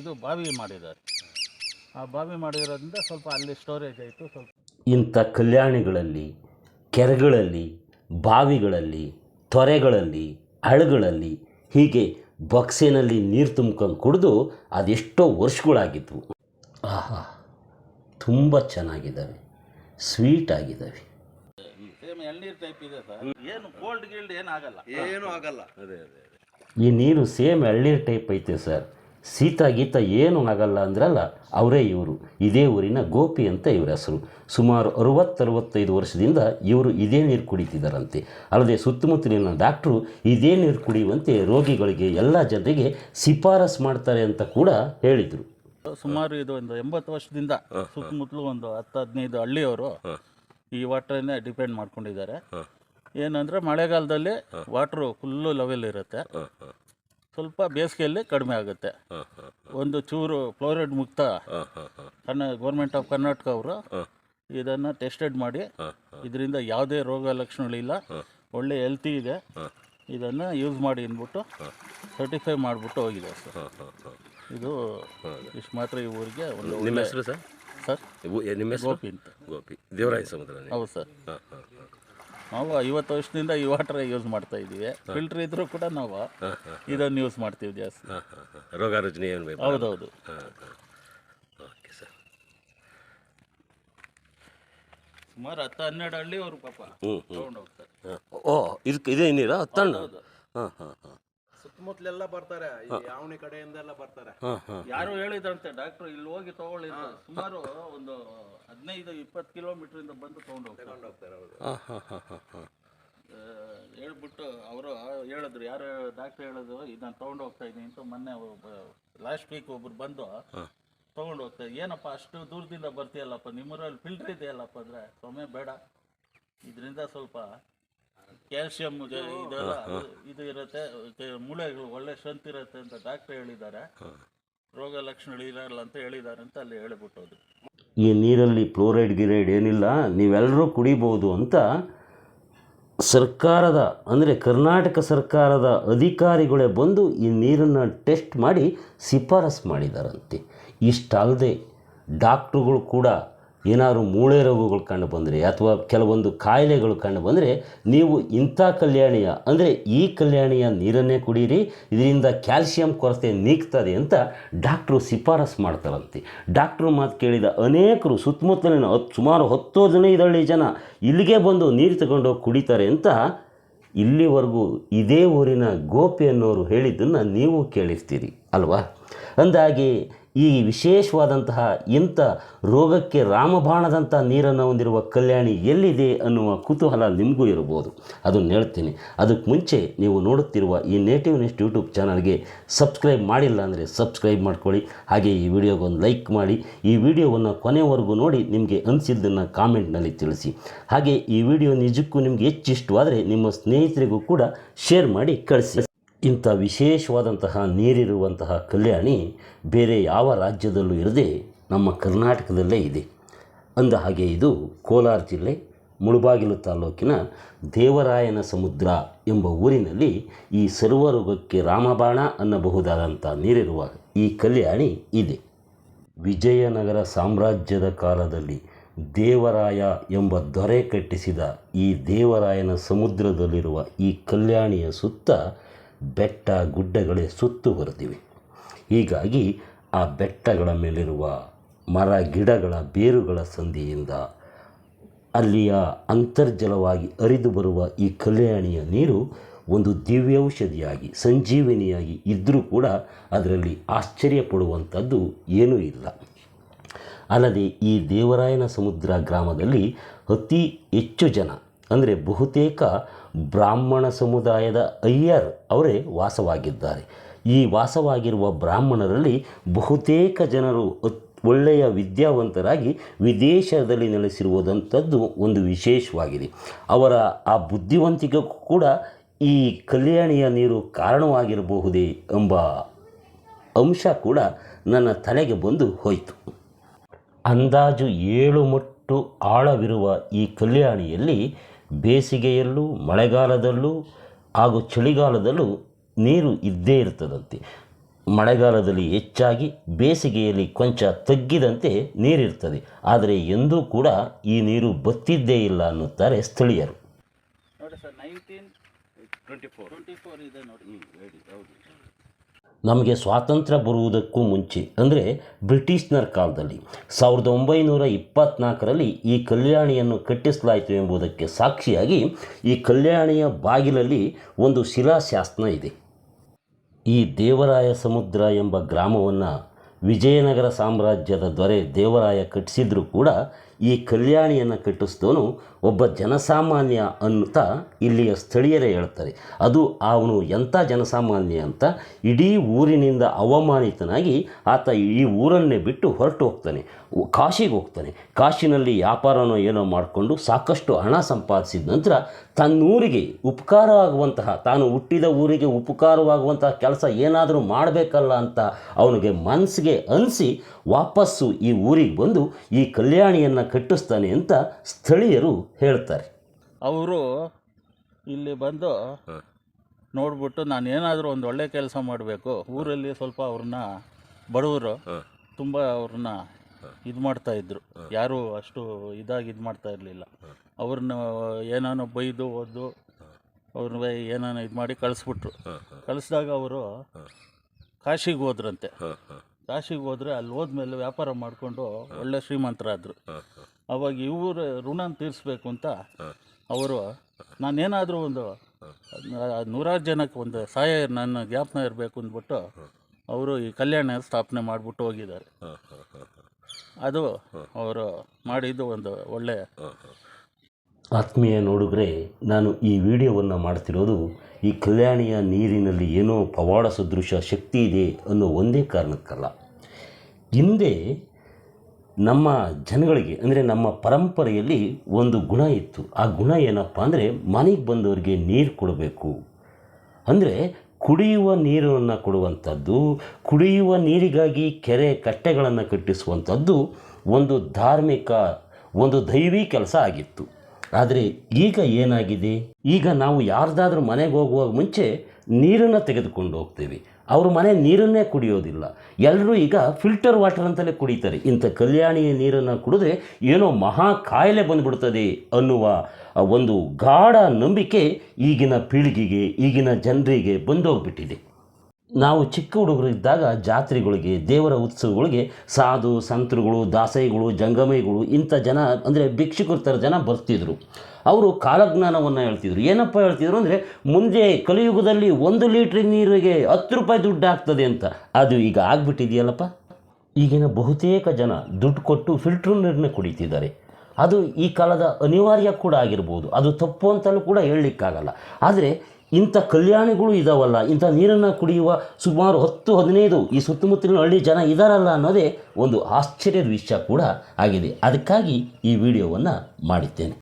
ಇದು ಬಾವಿ ಮಾಡಿದ್ದಾರೆ. ಆ ಬಾವಿ ಮಾಡಿರೋದ್ರಿಂದ ಸ್ವಲ್ಪ ಅಲ್ಲಿ ಸ್ಟೋರೇಜ್ ಆಯಿತು ಸ್ವಲ್ಪ ಇಂಥ ಕಲ್ಯಾಣಿಗಳಲ್ಲಿ ಕೆರೆಗಳಲ್ಲಿ ಬಾವಿಗಳಲ್ಲಿ ತೊರೆಗಳಲ್ಲಿ ಹಳ್ಳಗಳಲ್ಲಿ ಹೀಗೆ ಬಕ್ಸಿನಲ್ಲಿ ನೀರು ತುಂಬ್ಕೊಂಡು ಕುಡಿದು ಅದೆಷ್ಟೋ ವರ್ಷಗಳಾಗಿದ್ವು. ಆಹಾ ತುಂಬ ಚೆನ್ನಾಗಿದ್ದಾವೆ ಸ್ವೀಟ್ ಆಗಿದ್ದಾವೆ. ಎಳ್ನೀರು ಟೈಪ್ ಇದೆ ಸರ್. ಏನು ಕೋಲ್ಡ್ ಗಿಲ್ಡ್ ಏನು ಆಗಲ್ಲ. ಏನು ಆಗಲ್ಲ. ಅದೇ ಅದೇ ಅದೇ. ಈ ನೀರು ಸೇಮ್ ಎಳ್ನೀರು ಟೈಪ್ ಐತೆ ಸರ್. ಶೀತ ಗೀತ ಏನು ಆಗಲ್ಲ ಅಂದ್ರಲ್ಲ ಅವರೇ ಇವರು. ಇದೇ ಊರಿನ ಗೋಪಿ ಅಂತ ಇವರ ಹೆಸರು. ಸುಮಾರು ಅರುವತ್ತರವತ್ತೈದು ವರ್ಷದಿಂದ ಇವರು ಇದೇ ನೀರು ಕುಡಿತಿದ್ದಾರಂತೆ ಅಲ್ಲದೆ ಸುತ್ತಮುತ್ತಲಿನ ಡಾಕ್ಟ್ರು ಇದೇ ನೀರು ಕುಡಿಯುವಂತೆ ರೋಗಿಗಳಿಗೆ ಎಲ್ಲ ಜನರಿಗೆ ಶಿಫಾರಸ್ ಮಾಡ್ತಾರೆ ಅಂತ ಕೂಡ ಹೇಳಿದರು. ಸುಮಾರು ಇದು ಒಂದು ಎಂಬತ್ತು ವರ್ಷದಿಂದ ಸುತ್ತಮುತ್ತಲು ಒಂದು ಹತ್ತು ಹದಿನೈದು ಹಳ್ಳಿಯವರು ಈ ವಾಟರ್ನೇ ಡಿಪೆಂಡ್ ಮಾಡ್ಕೊಂಡಿದ್ದಾರೆ. ಏನಂದರೆ ಮಳೆಗಾಲದಲ್ಲಿ ವಾಟ್ರು ಫುಲ್ಲು ಲೆವೆಲ್ ಇರುತ್ತೆ ಸ್ವಲ್ಪ ಬೇಸಿಗೆಯಲ್ಲಿ ಕಡಿಮೆ ಆಗುತ್ತೆ. ಒಂದು ಚೂರು ಫ್ಲೋರೈಡ್ ಮುಕ್ತ ಕನ್ನ ಗೌರ್ಮೆಂಟ್ ಆಫ್ ಕರ್ನಾಟಕ ಅವರು ಇದನ್ನು ಟೆಸ್ಟೆಡ್ ಮಾಡಿ ಇದರಿಂದ ಯಾವುದೇ ರೋಗ ಲಕ್ಷಣಗಳಿಲ್ಲ ಒಳ್ಳೆ ಹೆಲ್ತಿ ಇದೆ. ಇದನ್ನು ಯೂಸ್ ಮಾಡಿ ಅಂದ್ಬಿಟ್ಟು ಸರ್ಟಿಫೈ ಮಾಡಿಬಿಟ್ಟು ಹೋಗಿದೆ ಸರ್. ಇದು ಇಷ್ಟು ಮಾತ್ರ ಈ ಊರಿಗೆ ಒಂದು ನಿಮ್ಮ ಹೆಸರು ಸರ್? ಸರ್? ನಿಮ್ಮ ಹೆಸರು? ಗೋಪಿ ಅಂತ. ಗೋಪಿ. ದೇವರಾಯ ಸಮುದ್ರ ಹೌದು ಸರ್. ಹಾಂ ಹಾಂ. ನಾವು ಐವತ್ತು ವರ್ಷದಿಂದ ಈ ವಾಟರ್ ಯೂಸ್ ಮಾಡ್ತಾ ಇದ್ದೀವಿ. ಫಿಲ್ಟರ್ ಇದ್ರೂ ಕೂಡ ನಾವು ಇದನ್ನು ಯೂಸ್ ಮಾಡ್ತೀವಿ ಜಾಸ್ತಿ. ರೋಗ ರಚನೆ ಏನು ಬೇಕು? ಹೌದೌದು. ಹಾಂ ಹಾಂ. ಓಕೆ ಸರ್ ಸುಮಾರು ಹತ್ತು ಹನ್ನೆರಡು ಹಳ್ಳಿ ಅವರು ಪಾಪ ಹ್ಞೂ ತಗೊಂಡು ಹೋಗ್ತಾರೆ ಹಾಂ. ಓ ಇದಕ್ಕೆ ಇದೇ ನೀರಾ ತಣ್ಣ ಹಾಂ ಹಾಂ ಹಾಂ. ಸುತ್ತಮುತ್ತಲೆಲ್ಲ ಬರ್ತಾರೆ. ಈ ಯಾವನಿ ಕಡೆಯಿಂದ ಎಲ್ಲ ಬರ್ತಾರೆ. ಯಾರು ಹೇಳಿದ್ರಂತೆ ಡಾಕ್ಟರ್ ಇಲ್ಲಿ ಹೋಗಿ ತಗೊಳ್ಳಿ ಸುಮಾರು ಒಂದು ಹದಿನೈದು ಇಪ್ಪತ್ತು ಕಿಲೋಮೀಟರ್ ಇಂದ ಬಂದು ತಗೊಂಡು ಹೋಗ್ತಾರೆ. ಹೇಳ್ಬಿಟ್ಟು ಅವರು ಹೇಳಿದ್ರು ಯಾರು ಡಾಕ್ಟರ್ ಹೇಳಿದ್ರು ಇದನ್ನ ತಗೊಂಡು ಹೋಗ್ತಾ ಇದ್ದೀನಿ ಅಂತ ಮೊನ್ನೆ ಲಾಸ್ಟ್ ವೀಕ್ ಒಬ್ರು ಬಂದು ತಗೊಂಡು ಹೋಗ್ತಾ ಏನಪ್ಪ ಅಷ್ಟು ದೂರದಿಂದ ಬರ್ತೀಯಲ್ಲಪ್ಪ ನಿಮ್ಮೂರಲ್ಲಿ ಫಿಲ್ಟರ್ ಇದೆಯಲ್ಲಪ್ಪ ಅಂದ್ರೆ ಸೊಮ್ಮೆ ಬೇಡ. ಇದರಿಂದ ಸ್ವಲ್ಪ ಕ್ಯಾಲ್ಸಿಯಂ ಇದೆಲ್ಲ ಇದು ಇರುತ್ತೆ ಮೂಳೆಗಳು ಒಳ್ಳೆ ಸ್ಟ್ರೆಂತ್ ಇರುತ್ತೆ ಅಂತ ಡಾಕ್ಟರ್ ಹೇಳಿದ್ದಾರೆ. ರೋಗ ಲಕ್ಷಣಗಳು ಇರಲ್ಲ ಅಂತ ಹೇಳಿದ್ದಾರೆ ಅಂತ ಅಲ್ಲಿ ಹೇಳಿಬಿಟ್ಟು ಹೋದ್ರು. ಈ ನೀರಲ್ಲಿ ಫ್ಲೋರೈಡ್ ಗಿರೈಡ್ ಏನಿಲ್ಲ ನೀವೆಲ್ಲರೂ ಕುಡಿಬೋದು ಅಂತ ಸರ್ಕಾರದ ಅಂದರೆ ಕರ್ನಾಟಕ ಸರ್ಕಾರದ ಅಧಿಕಾರಿಗಳೇ ಬಂದು ಈ ನೀರನ್ನು ಟೆಸ್ಟ್ ಮಾಡಿ ಶಿಫಾರಸ್ ಮಾಡಿದಾರಂತೆ. ಇಷ್ಟಲ್ಲದೆ ಡಾಕ್ಟ್ರುಗಳು ಕೂಡ ಏನಾದ್ರು ಮೂಳೆ ರೋಗಗಳು ಕಂಡು ಬಂದರೆ ಅಥವಾ ಕೆಲವೊಂದು ಕಾಯಿಲೆಗಳು ಕಂಡು ಬಂದರೆ ನೀವು ಇಂಥ ಕಲ್ಯಾಣಿಯ, ಅಂದರೆ ಈ ಕಲ್ಯಾಣಿಯ ನೀರನ್ನೇ ಕುಡೀರಿ, ಇದರಿಂದ ಕ್ಯಾಲ್ಸಿಯಂ ಕೊರತೆ ನೀಗ್ತದೆ ಅಂತ ಡಾಕ್ಟ್ರು ಶಿಫಾರಸ್ ಮಾಡ್ತಾರಂತೆ. ಡಾಕ್ಟ್ರು ಮಾತು ಕೇಳಿದ ಅನೇಕರು ಸುತ್ತಮುತ್ತಲಿನ ಹತ್ತು ಸುಮಾರು ಹತ್ತು ಜನ ಹಳ್ಳಿ ಜನ ಇಲ್ಲಿಗೆ ಬಂದು ನೀರು ತಗೊಂಡೋಗಿ ಕುಡಿತಾರೆ ಅಂತ ಇಲ್ಲಿವರೆಗೂ ಇದೇ ಊರಿನ ಗೋಪಿ ಅನ್ನೋರು ಹೇಳಿದ್ದನ್ನು ನೀವು ಕೇಳಿರ್ತೀರಿ, ಅಲ್ವಾ? ಅಂದಾಗೆ ಈ ವಿಶೇಷವಾದಂತಹ ಇಂಥ ರೋಗಕ್ಕೆ ರಾಮಬಾಣದಂಥ ನೀರನ್ನು ಹೊಂದಿರುವ ಕಲ್ಯಾಣಿ ಎಲ್ಲಿದೆ ಅನ್ನುವ ಕುತೂಹಲ ನಿಮಗೂ ಇರಬಹುದು. ಅದನ್ನು ಹೇಳ್ತೀನಿ. ಅದಕ್ಕೆ ಮುಂಚೆ ನೀವು ನೋಡುತ್ತಿರುವ ಈ ನೇಟಿವ್ ನೆಸ್ಟ್ ಯೂಟ್ಯೂಬ್ ಚಾನಲ್ಗೆ ಸಬ್ಸ್ಕ್ರೈಬ್ ಮಾಡಿಲ್ಲ ಅಂದರೆ ಸಬ್ಸ್ಕ್ರೈಬ್ ಮಾಡ್ಕೊಳ್ಳಿ. ಹಾಗೆ ಈ ವಿಡಿಯೋಗೊಂದು ಲೈಕ್ ಮಾಡಿ. ಈ ವಿಡಿಯೋವನ್ನು ಕೊನೆವರೆಗೂ ನೋಡಿ ನಿಮಗೆ ಅನಿಸಿದ್ದನ್ನು ಕಾಮೆಂಟ್ನಲ್ಲಿ ತಿಳಿಸಿ. ಹಾಗೆ ಈ ವಿಡಿಯೋ ನಿಜಕ್ಕೂ ನಿಮಗೆ ಹೆಚ್ಚು ಇಷ್ಟವಾದರೆ ನಿಮ್ಮ ಸ್ನೇಹಿತರಿಗೂ ಕೂಡ ಶೇರ್ ಮಾಡಿ ಕಳಿಸಿ. ಇಂಥ ವಿಶೇಷವಾದಂತಹ ನೀರಿರುವಂತಹ ಕಲ್ಯಾಣಿ ಬೇರೆ ಯಾವ ರಾಜ್ಯದಲ್ಲೂ ಇರದೆ ನಮ್ಮ ಕರ್ನಾಟಕದಲ್ಲೇ ಇದೆ. ಅಂದ ಹಾಗೆ ಇದು ಕೋಲಾರ ಜಿಲ್ಲೆ, ಮುಳುಬಾಗಿಲು ತಾಲೂಕಿನ ದೇವರಾಯನ ಸಮುದ್ರ ಎಂಬ ಊರಿನಲ್ಲಿ ಈ ಸರ್ವರೋಗಕ್ಕೆ ರಾಮಬಾಣ ಅನ್ನಬಹುದಾದಂಥ ನೀರಿರುವ ಈ ಕಲ್ಯಾಣಿ ಇದೆ. ವಿಜಯನಗರ ಸಾಮ್ರಾಜ್ಯದ ಕಾಲದಲ್ಲಿ ದೇವರಾಯ ಎಂಬ ದೊರೆ ಕಟ್ಟಿಸಿದ ಈ ದೇವರಾಯನ ಸಮುದ್ರದಲ್ಲಿರುವ ಈ ಕಲ್ಯಾಣಿಯ ಸುತ್ತ ಬೆಟ್ಟ ಗುಡ್ಡಗಳೇ ಸುತ್ತುವರೆದಿವೆ ಹೀಗಾಗಿ ಆ ಬೆಟ್ಟಗಳ ಮೇಲಿರುವ ಮರ ಗಿಡಗಳ ಬೇರುಗಳ ಸಂಧಿಯಿಂದ ಅಲ್ಲಿಯ ಅಂತರ್ಜಲವಾಗಿ ಹರಿದು ಬರುವ ಈ ಕಲ್ಯಾಣಿಯ ನೀರು ಒಂದು ದಿವ್ಯೌಷಧಿಯಾಗಿ, ಸಂಜೀವಿನಿಯಾಗಿ ಇದ್ದರೂ ಕೂಡ ಅದರಲ್ಲಿ ಆಶ್ಚರ್ಯ ಪಡುವಂಥದ್ದು ಏನೂ ಇಲ್ಲ. ಅಲ್ಲದೆ ಈ ದೇವರಾಯನ ಸಮುದ್ರ ಗ್ರಾಮದಲ್ಲಿ ಅತಿ ಹೆಚ್ಚು ಜನ ಅಂದರೆ ಬಹುತೇಕ ಬ್ರಾಹ್ಮಣ ಸಮುದಾಯದ ಅಯ್ಯರ್ ಅವರೇ ವಾಸವಾಗಿದ್ದಾರೆ. ಈ ವಾಸವಾಗಿರುವ ಬ್ರಾಹ್ಮಣರಲ್ಲಿ ಬಹುತೇಕ ಜನರು ಒಳ್ಳೆಯ ವಿದ್ಯಾವಂತರಾಗಿ ವಿದೇಶದಲ್ಲಿ ನೆಲೆಸಿರುವುದಂಥದ್ದು ಒಂದು ವಿಶೇಷವಾಗಿದೆ. ಅವರ ಆ ಬುದ್ಧಿವಂತಿಕೆಗೂ ಕೂಡ ಈ ಕಲ್ಯಾಣಿಯ ನೀರು ಕಾರಣವಾಗಿರಬಹುದೇ ಎಂಬ ಅಂಶ ಕೂಡ ನನ್ನ ತಲೆಗೆ ಬಂದು ಹೋಯಿತು. ಅಂದಾಜು ಏಳು ಮಟ್ಟು ಆಳವಿರುವ ಈ ಕಲ್ಯಾಣಿಯಲ್ಲಿ ಬೇಸಿಗೆಯಲ್ಲೂ ಮಳೆಗಾಲದಲ್ಲೂ ಹಾಗೂ ಚಳಿಗಾಲದಲ್ಲೂ ನೀರು ಇದ್ದೇ ಇರ್ತದಂತೆ. ಮಳೆಗಾಲದಲ್ಲಿ ಹೆಚ್ಚಾಗಿ ಬೇಸಿಗೆಯಲ್ಲಿ ಕೊಂಚ ತಗ್ಗಿದಂತೆ ನೀರಿರ್ತದೆ. ಆದರೆ ಎಂದೂ ಕೂಡ ಈ ನೀರು ಬತ್ತಿದ್ದೇ ಇಲ್ಲ ಅನ್ನುತ್ತಾರೆ ಸ್ಥಳೀಯರು. ನೋಡಿ sir nineteen twenty four twenty four ಇದೆ ನೋಡಿ ಹೌದು. ನಮಗೆ ಸ್ವಾತಂತ್ರ್ಯ ಬರುವುದಕ್ಕೂ ಮುಂಚೆ, ಅಂದರೆ ಬ್ರಿಟಿಷ್ನರ ಕಾಲದಲ್ಲಿ, ಸಾವಿರದ ಒಂಬೈನೂರ ಇಪ್ಪತ್ತ್ನಾಲ್ಕರಲ್ಲಿ ಈ ಕಲ್ಯಾಣಿಯನ್ನು ಕಟ್ಟಿಸಲಾಯಿತು ಎಂಬುದಕ್ಕೆ ಸಾಕ್ಷಿಯಾಗಿ ಈ ಕಲ್ಯಾಣಿಯ ಬಾಗಿಲಲ್ಲಿ ಒಂದು ಶಿಲಾಶಾಸನ ಇದೆ. ಈ ದೇವರಾಯ ಸಮುದ್ರ ಎಂಬ ಗ್ರಾಮವನ್ನು ವಿಜಯನಗರ ಸಾಮ್ರಾಜ್ಯದ ದೊರೆ ದೇವರಾಯ ಕಟ್ಟಿಸಿದ್ರೂ ಕೂಡ ಈ ಕಲ್ಯಾಣಿಯನ್ನು ಕಟ್ಟಿಸಿದವನು ಒಬ್ಬ ಜನಸಾಮಾನ್ಯ ಅಂತ ಇಲ್ಲಿಯ ಸ್ಥಳೀಯರೇ ಹೇಳ್ತಾರೆ. ಅದು ಅವನು ಎಂಥ ಜನಸಾಮಾನ್ಯ ಅಂತ ಇಡೀ ಊರಿನಿಂದ ಅವಮಾನಿತನಾಗಿ ಆತ ಈ ಊರನ್ನೇ ಬಿಟ್ಟು ಹೊರಟು ಹೋಗ್ತಾನೆ. ಕಾಶಿಗೆ ಹೋಗ್ತಾನೆ. ಕಾಶಿನಲ್ಲಿ ವ್ಯಾಪಾರನೋ ಏನೋ ಮಾಡಿಕೊಂಡು ಸಾಕಷ್ಟು ಹಣ ಸಂಪಾದಿಸಿದ ನಂತರ ತನ್ನೂರಿಗೆ ಉಪಕಾರವಾಗುವಂತಹ, ತಾನು ಹುಟ್ಟಿದ ಊರಿಗೆ ಉಪಕಾರವಾಗುವಂತಹ ಕೆಲಸ ಏನಾದರೂ ಮಾಡಬೇಕಲ್ಲ ಅಂತ ಅವನಿಗೆ ಮನಸ್ಸಿಗೆ ಅನಿಸಿ ವಾಪಸ್ಸು ಈ ಊರಿಗೆ ಬಂದು ಈ ಕಲ್ಯಾಣಿಯನ್ನು ಕಟ್ಟಿಸ್ತಾನೆ ಅಂತ ಸ್ಥಳೀಯರು ಹೇಳ್ತಾರೆ. ಅವರು ಇಲ್ಲಿ ಬಂದು ನೋಡ್ಬಿಟ್ಟು ನಾನು ಏನಾದರೂ ಒಂದು ಒಳ್ಳೆ ಕೆಲಸ ಮಾಡಬೇಕು ಊರಲ್ಲಿ ಸ್ವಲ್ಪ ಅವ್ರನ್ನ ಬಡವರು ತುಂಬ ಅವ್ರನ್ನ ಇದು ಮಾಡ್ತಾ ಇದ್ರು. ಯಾರು ಅಷ್ಟು ಇದಾಗಿ ಇದು ಮಾಡ್ತಾ ಇರಲಿಲ್ಲ. ಅವ್ರನ್ನ ಏನಾನ ಬೈದು ಓದ್ದು ಅವ್ರನ್ನ ಏನಾನ ಇದು ಮಾಡಿ ಕಳಿಸ್ಬಿಟ್ರು. ಕಳಿಸ್ದಾಗ ಅವರು ಕಾಶಿಗೆ ಹೋದ್ರಂತೆ. ಕಾಶಿಗೆ ಹೋದ್ರೆ ಅಲ್ಲಿ ಹೋದ್ಮೇಲೆ ವ್ಯಾಪಾರ ಮಾಡಿಕೊಂಡು ಒಳ್ಳೆ ಶ್ರೀಮಂತರಾದರು. ಅವಾಗ ಇವ್ರ ಋಣ ತೀರಿಸ್ಬೇಕು ಅಂತ ಅವರು ನಾನೇನಾದರೂ ಒಂದು ಆ, ನೂರಾರು ಜನಕ್ಕೆ ಒಂದು ಸಹಾಯ ನನ್ನ ಜ್ಞಾಪನ ಇರಬೇಕು ಅಂದ್ಬಿಟ್ಟು ಅವರು ಈ ಕಲ್ಯಾಣ ಸ್ಥಾಪನೆ ಮಾಡಿಬಿಟ್ಟು ಹೋಗಿದ್ದಾರೆ. ಅದು ಅವರು ಮಾಡಿದ್ದು ಒಂದು ಒಳ್ಳೆಯ ಆತ್ಮೀಯ ನೋಡಿದ್ರೆ ನಾನು ಈ ವಿಡಿಯೋವನ್ನು ಮಾಡ್ತಿರೋದು ಈ ಕಲ್ಯಾಣಿಯ ನೀರಿನಲ್ಲಿ ಏನೋ ಪವಾಡ ಸದೃಶ ಶಕ್ತಿ ಇದೆ ಅನ್ನೋ ಒಂದೇ ಕಾರಣಕ್ಕಲ್ಲ. ಹಿಂದೆ ನಮ್ಮ ಜನಗಳಿಗೆ, ಅಂದರೆ ನಮ್ಮ ಪರಂಪರೆಯಲ್ಲಿ ಒಂದು ಗುಣ ಇತ್ತು. ಆ ಗುಣ ಏನಪ್ಪ ಅಂದರೆ ಮನೆಗೆ ಬಂದವರಿಗೆ ನೀರು ಕೊಡಬೇಕು. ಅಂದರೆ ಕುಡಿಯುವ ನೀರನ್ನು ಕೊಡುವಂಥದ್ದು, ಕುಡಿಯುವ ನೀರಿಗಾಗಿ ಕೆರೆ ಕಟ್ಟೆಗಳನ್ನು ಕಟ್ಟಿಸುವಂಥದ್ದು ಒಂದು ಧಾರ್ಮಿಕ, ಒಂದು ದೈವಿ ಕೆಲಸ ಆಗಿತ್ತು. ಆದರೆ ಈಗ ಏನಾಗಿದೆ? ಈಗ ನಾವು ಯಾರ್ದಾದ್ರೂ ಮನೆಗೆ ಹೋಗುವಾಗ ಮುಂಚೆ ನೀರನ್ನು ತೆಗೆದುಕೊಂಡು ಹೋಗ್ತೇವೆ. ಅವ್ರ ಮನೆ ನೀರನ್ನೇ ಕುಡಿಯೋದಿಲ್ಲ. ಎಲ್ಲರೂ ಈಗ ಫಿಲ್ಟರ್ ವಾಟರ್ ಅಂತಲೇ ಕುಡಿತಾರೆ. ಇಂಥ ಕಲ್ಯಾಣಿಯ ನೀರನ್ನು ಕುಡಿದ್ರೆ ಏನೋ ಮಹಾ ಕಾಯಿಲೆ ಬಂದ್ಬಿಡ್ತದೆ ಅನ್ನುವ ಒಂದು ಗಾಢ ನಂಬಿಕೆ ಈಗಿನ ಪೀಳಿಗೆಗೆ, ಈಗಿನ ಜನರಿಗೆ ಬಂದೋಗ್ಬಿಟ್ಟಿದೆ. ನಾವು ಚಿಕ್ಕ ಹುಡುಗರು ಇದ್ದಾಗ ಜಾತ್ರೆಗಳಿಗೆ, ದೇವರ ಉತ್ಸವಗಳಿಗೆ, ಸಾಧು, ಸಂತರುಗಳು, ದಾಸೈಗಳು, ಜಂಗಮೈಗಳು, ಇಂಥ ಜನ, ಅಂದರೆ ಭಿಕ್ಷುಕರ ಥರ ಜನ ಬರ್ತಿದ್ರು. ಅವರು ಕಾಲಜ್ಞಾನವನ್ನು ಹೇಳ್ತಿದ್ರು. ಏನಪ್ಪ ಹೇಳ್ತಿದ್ರು ಅಂದರೆ, ಮುಂದೆ ಕಲಿಯುಗದಲ್ಲಿ ಒಂದು ಲೀಟ್ರ್ ನೀರಿಗೆ ಹತ್ತು ರೂಪಾಯಿ ದುಡ್ಡು ಆಗ್ತದೆ ಅಂತ. ಅದು ಈಗ ಆಗ್ಬಿಟ್ಟಿದೆಯಲ್ಲಪ್ಪ? ಈಗಿನ ಬಹುತೇಕ ಜನ ದುಡ್ಡು ಕೊಟ್ಟು ಫಿಲ್ಟರ್ ನೀರನ್ನ ಕುಡಿತಿದ್ದಾರೆ. ಅದು ಈ ಕಾಲದ ಅನಿವಾರ್ಯ ಕೂಡ ಆಗಿರ್ಬೋದು. ಅದು ತಪ್ಪು ಅಂತಲೂ ಕೂಡ ಹೇಳಲಿಕ್ಕಾಗಲ್ಲ. ಆದರೆ ಇಂಥ ಕಲ್ಯಾಣಿಗಳು ಇದಾವಲ್ಲ, ಇಂಥ ನೀರನ್ನು ಕುಡಿಯುವ ಸುಮಾರು ಹತ್ತು, ಹದಿನೈದು ಈ ಸುತ್ತಮುತ್ತಲಿನ ಹಳ್ಳಿ ಜನ ಇದ್ದಾರಲ್ಲ ಅನ್ನೋದೇ ಒಂದು ಆಶ್ಚರ್ಯದ ವಿಷಯ ಕೂಡ ಆಗಿದೆ. ಅದಕ್ಕಾಗಿ ಈ ವಿಡಿಯೋವನ್ನು ಮಾಡಿದ್ದೇನೆ.